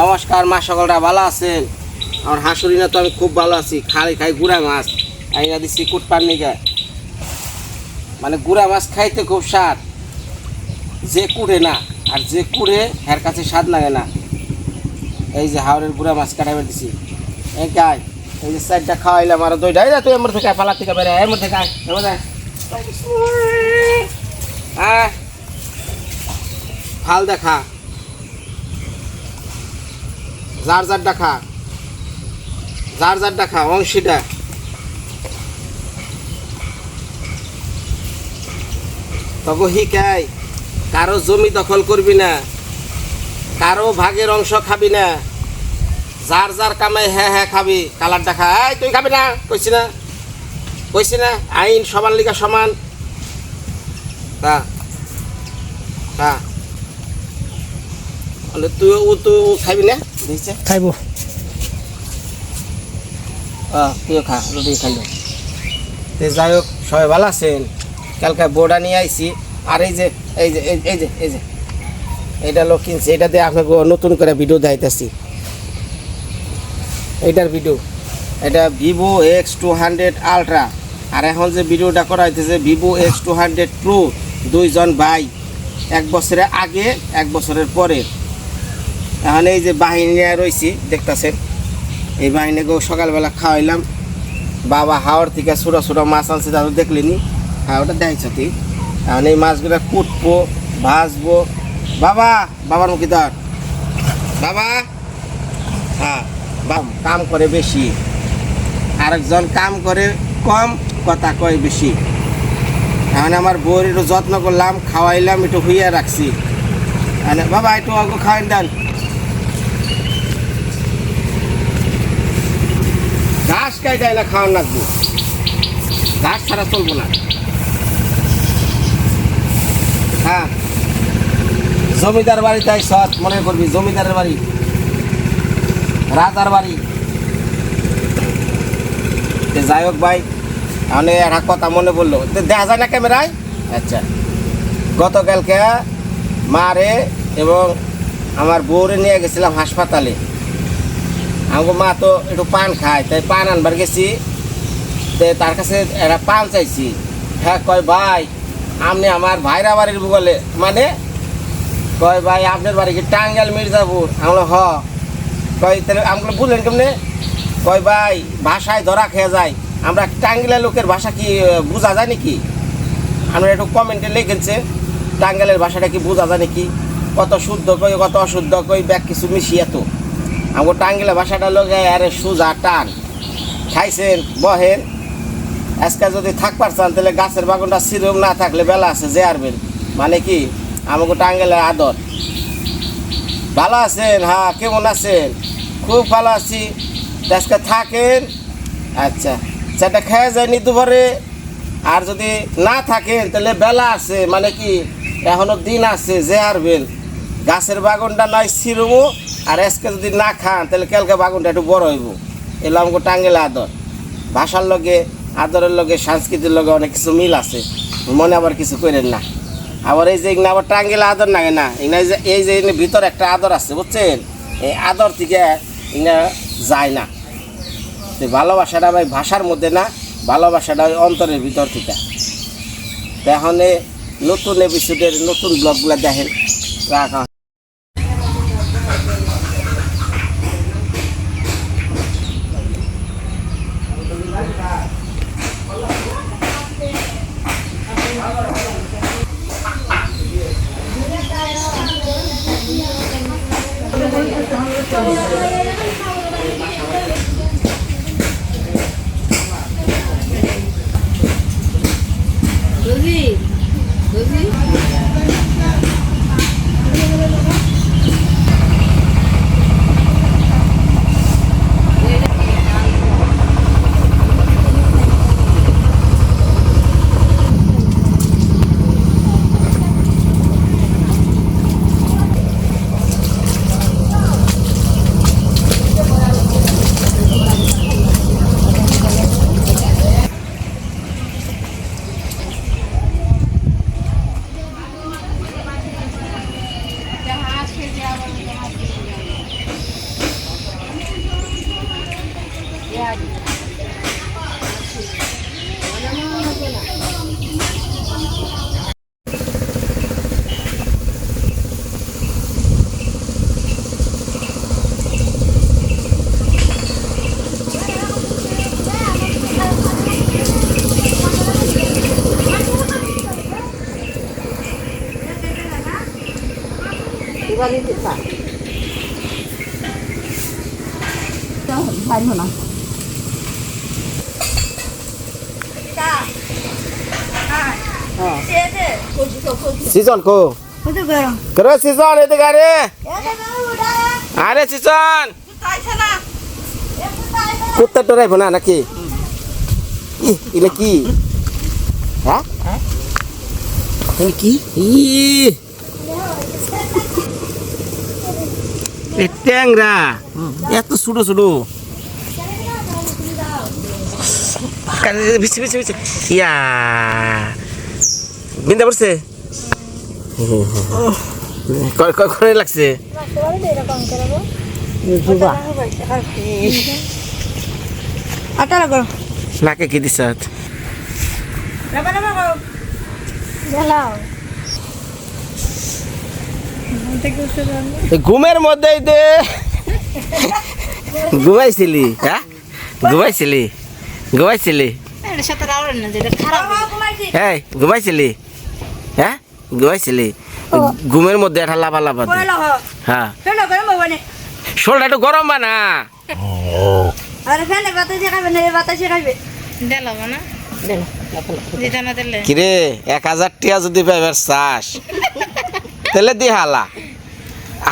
নমস্কার মা সকলরা ভালো আছেন? আমার হাঁসুরি না তো আমি খুব ভালো আছি। খালি খাই গুড়া মাছ। আইনা দিচ্ছি কুটপার নিগে। মানে গুড়া মাছ খাইতে খুব স্বাদ। যে কুড়ে না আর যে কুড়ে এর কাছে স্বাদ লাগে না। এই যে হাওড়ের গুড়া মাছ কাটাবে দিছি। এই কাই এই যে সাইডটা খাওয়াইলাম আর দইটা। এই যে তুই এমর থেকে পালা থেকে বেরে এমর থেকে আয়, এমর ফাল দেখা। যার যার দেখা যার যার দেখা অংশীটা তবে হিকাই কারও জমি দখল করবি না, কারও ভাগের অংশ খাবি না। যার যার কামাই হ্যাঁ হ্যাঁ খাবি, কালার দেখা এই তুই খাবি না? কইছি না। কইছি না, আইন সমান লিগা সমান। তা তা। তুই ও ও খাবি না? খাইব। তুইও খা রুটি খাইলো। তে যাই হোক সবাই ভালো আছেন? কালকে বোর্ডা নিয়ে আইছি। আর এই যে এই যে এই- যে এই যে এইটা লোক কিনছে। এটা দিয়ে আপনাকে নতুন করে ভিডিও দেখাইতেছি। এইটার ভিডিও। এটা Vivo X two hundred ultra আর এখন যে ভিডিওটা করা হইতেছে Vivo X two hundred pro দুইজন ভাই। এক বছরের আগে এক বছরের পরে। এখন এই যে বাহিনী রয়েছি, দেখতেছেন। এই বাহিনীকেও সকালবেলা খাওয়াইলাম। বাবা হাওড় থেকে ছোটো ছোটো মাছ আনছে তাদের দেখলেনি। হ্যাঁ ওটা দেখছ তুই? এখন এই মাছগুলো কুটবো, ভাজবো। বাবা, বাবার মুখে ধর। বাবা। হ্যাঁ কাম করে বেশি। আরেকজন কাম করে কম, কথা কয় বেশি। এখন আমার বউর একটু যত্ন করলাম, খাওয়াইলাম, একটু হুইয়া রাখছি। বাবা, একটু অল্প খাওয়াই দেন। ঘাস খাই যায় না, খাওয়ার লাগবে। ঘাস ছাড়া চলবো না। হ্যাঁ। জমিদার বাড়ি তাই সৎ মনে করবি, জমিদারের বাড়ি। রাজার বাড়ি। যাই হোক ভাই আমি একটা কথা মনে পড়ল। দেখা যায় না ক্যামেরায়? আচ্ছা। গতকালকে মারে এবং আমার বউরে নিয়ে গেছিলাম হাসপাতালে। আমার মা তো একটু পান খায়, তাই পান আনবার গেছি। তে তার কাছে একটা পান চাইছি। হ্যাঁ কয়, ভাই আপনি আমার ভাইরা বাড়ির বলে মানে? কয়, ভাই আপনার বাড়ি কি টাঙ্গাল মির্জাপুর? আমরা হ। কয়, তাহলে আমরা বুঝলেন কেমনে? কয়, ভাই, ভাষায় ধরা খেয়ে যায়। আমরা টাঙ্গিলের লোকের ভাষা কি বোঝা যায় নাকি? আমরা একটু কমেন্টে লিখেছে টাঙ্গালের ভাষাটা কি বোঝা যায় নাকি? কত শুদ্ধ কই, কত অশুদ্ধ কই, ব্যাগ কিছু মিশিয়ে তো। আমার টাঙ্গিলা ভাষাটা লোকে আরে সুজা টান। খাইছেন, বহেন। আজকে যদি থাকবার চান, তাহলে গাছের বাগানটা সিরম না থাকলে বেলা আছে, যে আরবেন মানে কি? আমাকে টাঙ্গেলের আদর। ভালো আছেন? হ্যাঁ কেমন আছেন? খুব ভালো আছি। আজকে থাকেন? আচ্ছা সেটা খেয়ে যায়নি দুপুরে। আর যদি না থাকেন, তাহলে বেলা আছে মানে কি? এখনও দিন আছে, যে আরবেন গাছের বাগানটা নয় সিরমো আর আজকে যদি না খান, তাহলে কালকে বাগুনটা একটু বড় হইব। এলো আমাকে টাঙ্গেলে আদর। ভাষার লগে, আদরের লগে, সংস্কৃতির লগে অনেক কিছু মিল আছে। মনে আবার কিছু করেন না। আবার এই যে এখানে আবার টাঙ্গেলে আদর নাগে না এখানে এই যে ভিতরে একটা আদর আছে, বুঝছেন? এই আদর থেকে এখানে যায় না। তো ভালোবাসাটা ভাই ভাষার মধ্যে না, ভালোবাসাটা ওই অন্তরের ভিতর থেকে। তো এখন নতুন এপিসোডের নতুন ব্লগগুলো দেখেন। রাখা বুঝি বুঝি সিজন কো? করে সিজন এদিকে আরে। আরে সিজন। কুত্তা টরাইব না নাকি? ই, এটা কি? হ্যাঁ? কি? এ ট্যাংরা। এত ছোট ছোট বিছে বিছে বিছে। ইয়া। বিন্দা পড়ছে? করে লাগছে? আটা নাকে কি দিছ ঘুমের মধ্যেই দে। ঘুমাইছিলি হ্যাঁ? ঘুমাইছিলি? ঘুমাইছিলি? হ্যাঁ ঘুমাইছিলি? হ্যাঁ ঘুমের মধ্যে একটা লাভা লাভা হ্যাঁ। কেন করে মোবাইলে শোলটা একটু গরম বানা। দিলে। কিরে এক হাজার টিয়া যদি পাইবার চাস তাহলে দি হালা।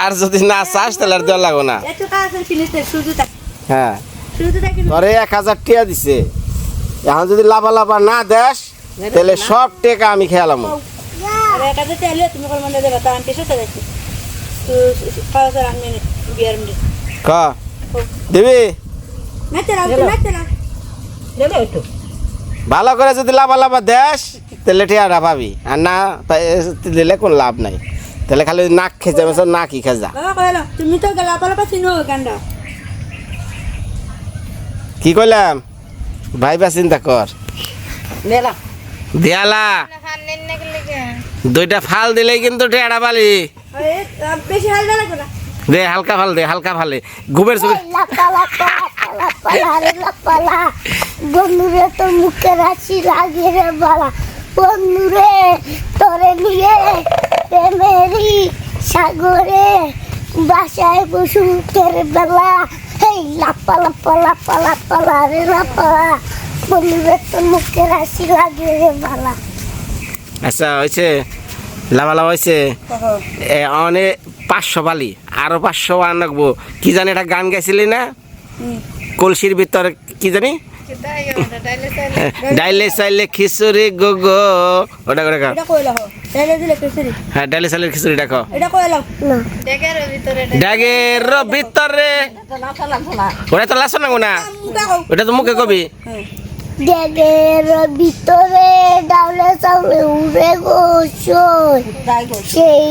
আর যদি না চাস তাহলে আর দেওয়া লাগো না। হ্যাঁ। তোরে এক হাজার টিয়া দিছে। এখন যদি লাভা লাভা না দেস তাহলে সব টেকা আমি খেয়ালাম মনে দিবি নাচতে নাচতে রাখ দেবে? একটু। ভালো করে যদি লাভা লাভা দেস তাহলে টিয়াটা পাবি। আর না তাই দিলে কোনো লাভ নাই। তাহলে খালি নাক খেজা মেসো নাকই খেজা। বাবা কইলো তুমি তো চিনো গান্ডা কি কইলাম? ভাইবা চিন্তা কর। নেলা দিয়ালা। দুইটা ফাল দিলেই কিন্তু লাগবে না। দে হালকা ফাল দে হালকা ফালে। ঘুমের চোখে বন্ধুরে তোর মুখে রাশি লাগে রে বালা বন্ধুরে তোরে নিয়ে প্রেমেরি সাগরে বাসায় বসু মুখের বেলা। এই লাপা লাপা লাপা লাপা রে লাপা। বন্ধুরে তোর মুখে রাশি লাগে রে বালা আচ্ছা হয়েছে লাভা লাভা হয়েছে এ অনে পাঁচশো পালি আরও পাঁচশো আনব কি জানি একটা গান গাইছিলি না? কলসির ভিতর কি জানি? ডাইলে চাইলে খিচুড়ি গো গো। ওটা করে। এটা কেসরি হ্যাঁ ডাইলে চাইলে খিচুড়ি দেখো এটা ডাগের ভিতরে ওটা তো লাসো না না ওটা তো মুখে কবি? ডেগের ভিতরে ডাউলে চাউলে উড়ে কই সেই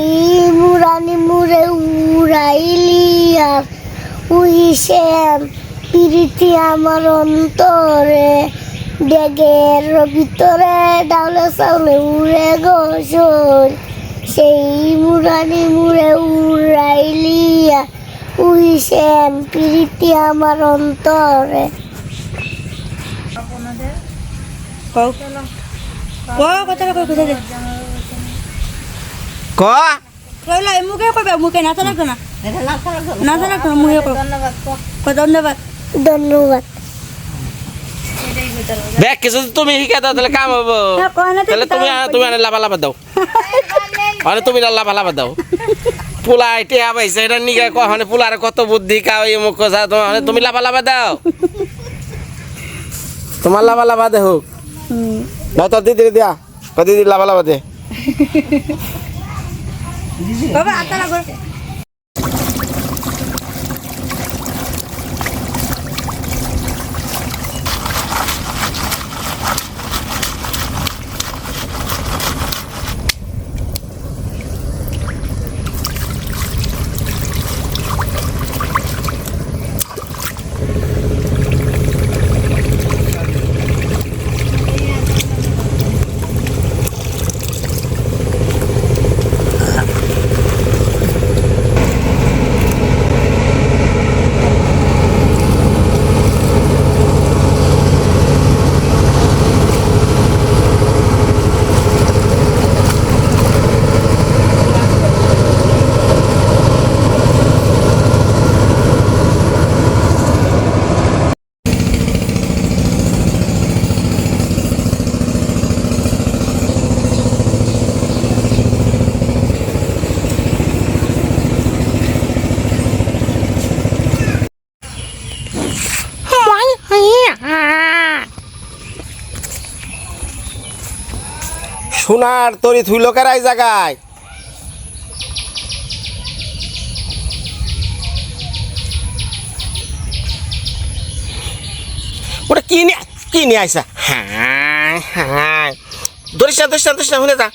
মুরানি মুরে উড়াইলি আর উইসেম পিরিতি আমার অন্তরে ডেগের ভিতরে ডাউলে চাউলে উড়ে গোসই সেই মুরানি মুরে উড়াইলি আর উইসেম পিরিতি আমার অন্তরে কও কও কথা কও কথা দে ক কইলো এই মুখে কইবে মুখে নাচা লাগবে না? নাচা লাগবে না মুখে ধন্যবাদ ধন্যবাদ। ধন্যবাদ। দেখ কিছু যদি তুমি শিখে দাও তাহলে কাম হব। হ্যাঁ তাহলে তুমি তুমি আনে লাভা লাভা দাও। মানে তুমি লাভা লাভা দাও। পোলা এটি আবাইছে এটা নিগে কখনে পোলার কত বুদ্ধি কাও এই মুখ কথা তোমার তুমি লাভা লাভা দাও। তোমার লাভা লাভা দে হোক। না তোর দিদি দিয়া। দিদি লাভা লাভা দে। বাবা আতা লাগো সোনার তরি থুইল কেরাই জায়গায়? ওটা কি নিয়ে কি নিয়ে আইসা? হ্যাঁ হ্যাঁ ধরিস না, ধরিস শুনে যা।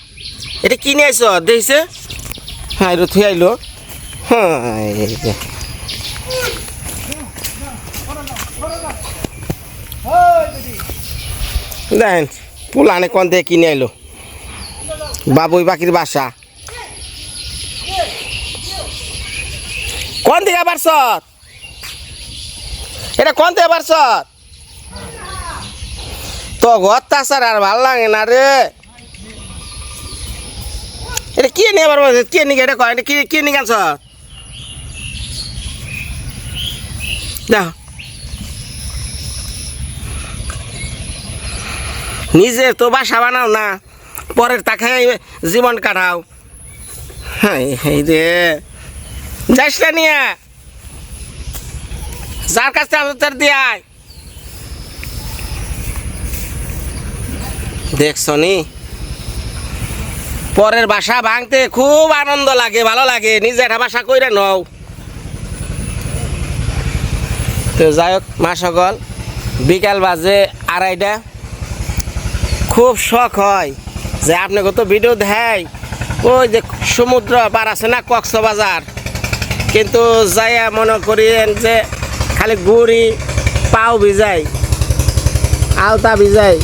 এটা কি নিয়ে আইস? দেখছে? হ্যাঁ এটা থুই আইলো। হ্যাঁ। দেখেন, পুলানে কোন থেকে কিনে আইলো? বাবুই বাকির বাসা। কোন দিকে পারছ এটা কোন থেকে পারছ তো ঘর অত্যাচার আর ভালো লাগে না রে। এটা কি নিয়ে পারব কে নিকে এটা কয় কি কি নিয়ে আনছ দেখো নিজের তো বাসা বানাও না। পরের তাকে জীবন কাটাও। হ্যাঁ যাস না নিয়ে। যার কাছ থেকে দিয়ায় দেখছ নি পরের বাসা ভাঙতে খুব আনন্দ লাগে, ভালো লাগে। নিজের বাসা কইরা নও। তো যাই হোক, মা সকল, বিকাল বাজে আড়াইটা। খুব শখ হয়। যে আপনাকে তো ভিডিও দেয় ওই যে সমুদ্র পার আছে না, কক্সবাজার। কিন্তু যাইয়া মনে করিয়েন যে খালি গুড়ি, পাও ভিজাই, আলতা ভিজাই।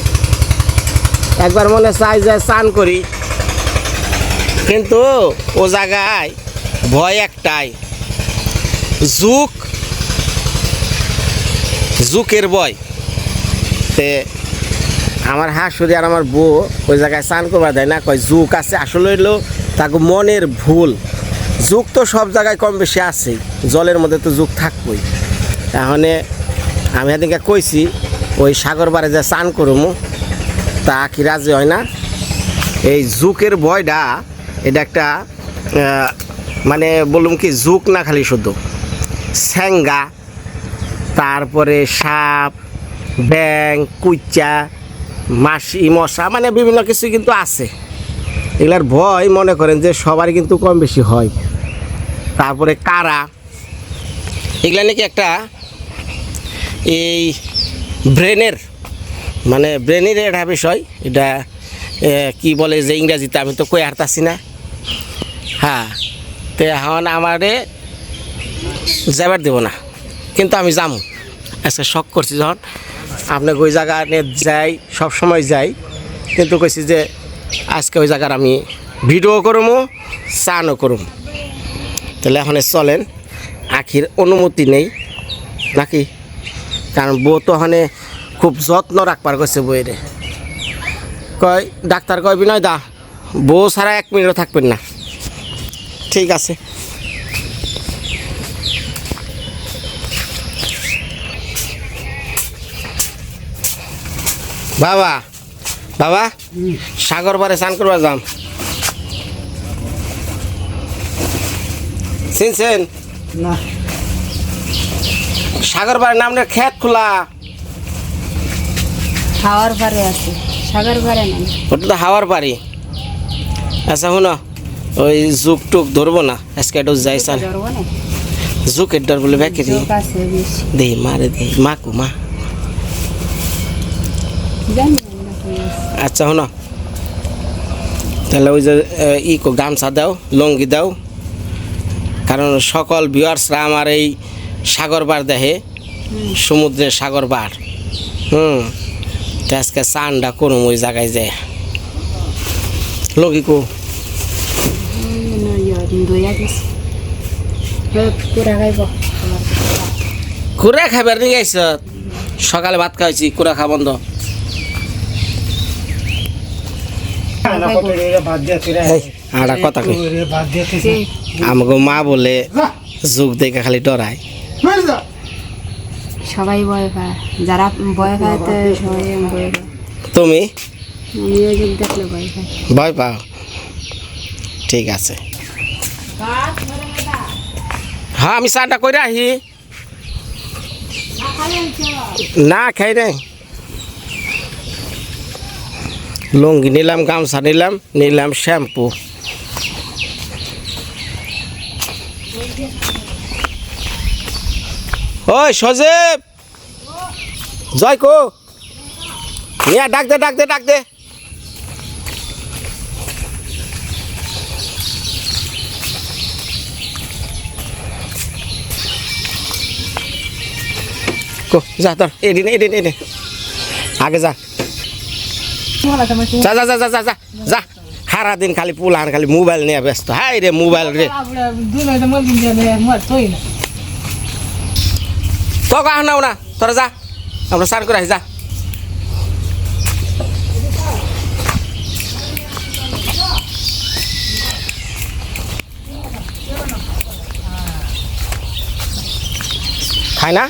একবার মনে চাই যে চান করি। কিন্তু ও জায়গায় ভয় একটাই জুক জুকের ভয়। তে আমার হাসুরি আর আমার বউ ওই জায়গায় স্নান করবার দেয় না, কয় জুক আছে। আসলে হইল তাকে মনের ভুল। জুক তো সব জায়গায় কম বেশি আছেই, জলের মধ্যে তো জুক থাকবই। তাহলে আমি এদিকে কইছি, ওই সাগর যে স্নান করব তা কি রাজি হয় না? এই জুকের ভয়টা এটা একটা মানে বললাম কি জুক না খালি শুধু। স্যাঙ্গা, তারপরে সাপ ব্যাং কুইচা মাসি, মশা মানে বিভিন্ন কিছু কিন্তু আছে। এগুলার ভয় মনে করেন যে সবারই কিন্তু কম বেশি হয়। তারপরে কারা? এগুলা নাকি একটা এই ব্রেনের মানে ব্রেনের একটা বিষয়। এটা কি বলে যে ইংরাজিতে আমি তো কই হারতাছি না। হ্যাঁ তো এখন আমারে যাবার দেবো না, কিন্তু আমি যাম। আজকে শখ করছি যখন আপনাকে ওই জায়গা নিয়ে যাই সব সময় যাই। কিন্তু কইছি যে আজকে ওই জায়গার আমি ভিডিও করব চানও করুম। তাহলে এখন চলেন, আখির অনুমতি নেই। নাকি? কারণ বউ তো ওখানে খুব যত্ন রাখবার করছে বইরে কয়, ডাক্তার কয় বিনয় দা বউ ছাড়া এক মিনিটও থাকবেন না। ঠিক আছে। বাবা বাবা সাগর পারে স্নান করবা যাম। চিনছেন না। সাগর পারে নামটা খেত খোলা। খাওয়ার পারে আছে সাগর পারে নাই ওটা তো হাওয়ার পারি আচ্ছা শুনো ওই জুক টুক ধরবো না আজকে একটু যাই চান। না? জুকের ডর বলে ব্যাকে দি চোখ আছে বেশি। দে মারে দে মাকু মা। না। আচ্ছা শোনো। তাহলে ওই যে ই গামছা দাও, লঙ্গি দাও। কারণ সকল ভিউয়ার্সরা আমার এই সাগর বার দেখে, সমুদ্রের সাগর বার হুম আজকে চানটা করুম ওই জায়গায় যায় লঙ্গি কো। কুড়া খাবার নিয়ে আইস সকালে ভাত খাইছি, কুড়া খা বন্ধ। আড়া কথা কই। আমাকে মা বলে যুগ দেখে খালি ডরায়। সবাই ভয় পায়। যারা ভয় খায় তো সবাই ভয় পায়। তুমি? দেখলে ভয় পাও? ঠিক আছে। হ্যাঁ আমি চাটা করে আহি। না খাই নাই। লুঙ্গি নিলাম, গামছা নিলাম নিলাম শ্যাম্পু। ওই সজেব! জয় কো। নিয়া, ডাক দে ডাক দে ডাক দে। যা তোর এদিন এদিন এদিন আগে যা। যা যা যা যা যা যা। যা সারা দিন খালি পুলান, খালি মোবাইল নিয়ে ব্যস্ত। হাই রে, মোবাইল রে। তো কাহ নাও না, তোরা যা। আমরা সার করে যা। খায় না?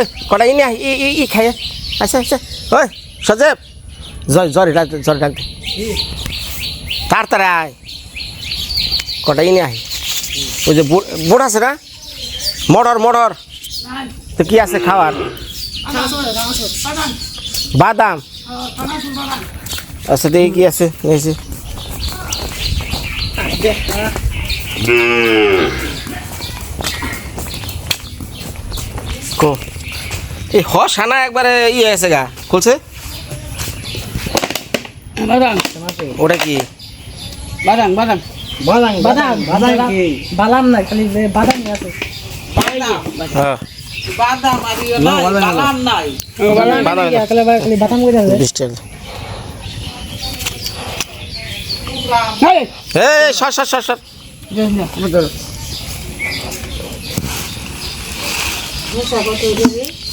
ওই কটা ইনি আহ, ই ই ই খায় আচ্ছা আচ্ছা ওই সজেব জয় জরি ডাক দে, জরি ডাক দে তাড়াতাড়ি আয় কটা ইনি আয় ওই যে বুড় বুড় আছে না মটর মটর তো কি আছে খাওয়ার বাদাম আচ্ছা দেখি কি আছে নিয়েছি কো এই হ সানা একবারে ইয়ে আছে গা খুলছে? ওটা কি? বাদাম বাদাম। বাদাম বাদাম বাদাম না খালি হ্যাঁ। বাদাম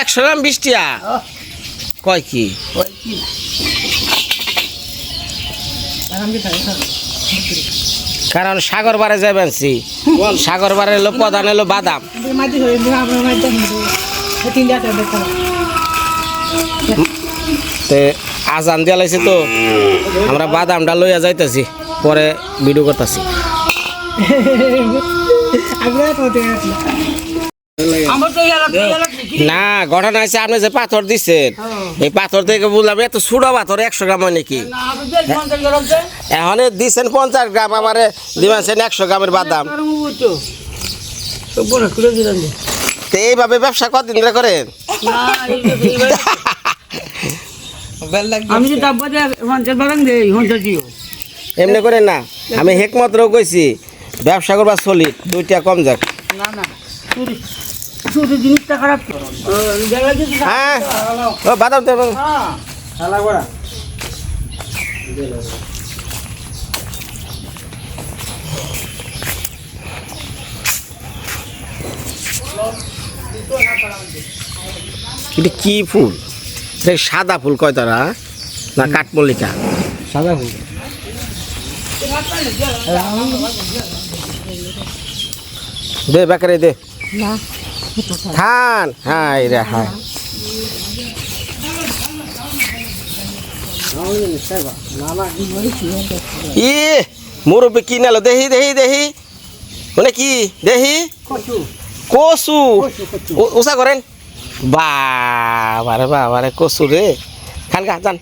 একশো গ্রাম বৃষ্টিয়া? কয় কি? কারণ সাগর বারে যাবেন সি সাগর বারে এলো প্রধান এলো বাদাম। আজান দিয়া লাইছে তো আমরা বাদামটা লইয়া যাইতেছি পরে ভিডিও করতেছি। না ঘটনা আছে আপনি যে পাথর দিচ্ছেন এই পাথর থেকে বুঝলাম এত সুড়ো পাথর একশো গ্রাম হয় নাকি? এখন দিচ্ছেন পঞ্চাশ গ্রাম আমার দিবেন একশো গ্রামের বাদাম। তো। এইভাবে ব্যবসা কতদিন ধরে করেন? এমনি করেন না আমি হেকমাত্র কইছি ব্যবসা করবা চলি দুইটা কম যাক। না না চুরি জিনিসটা খারাপ হ্যাঁ। ও বাদাম দে বাদাম। হ্যাঁ খেলা করা এটা কি ফুল? এটা সাদা ফুল কয় তারা? না কাঠমল্লিকা? সাদা ফুল। দে বেকারে দে। খান হাই রে হাই ই মুরব্বী কি নালো? দেহি দেহি দেহি। মানে কি? দেহি? কচু। উষা করেন। বাবারে বাবারে, কচু রে। খান গা, যান।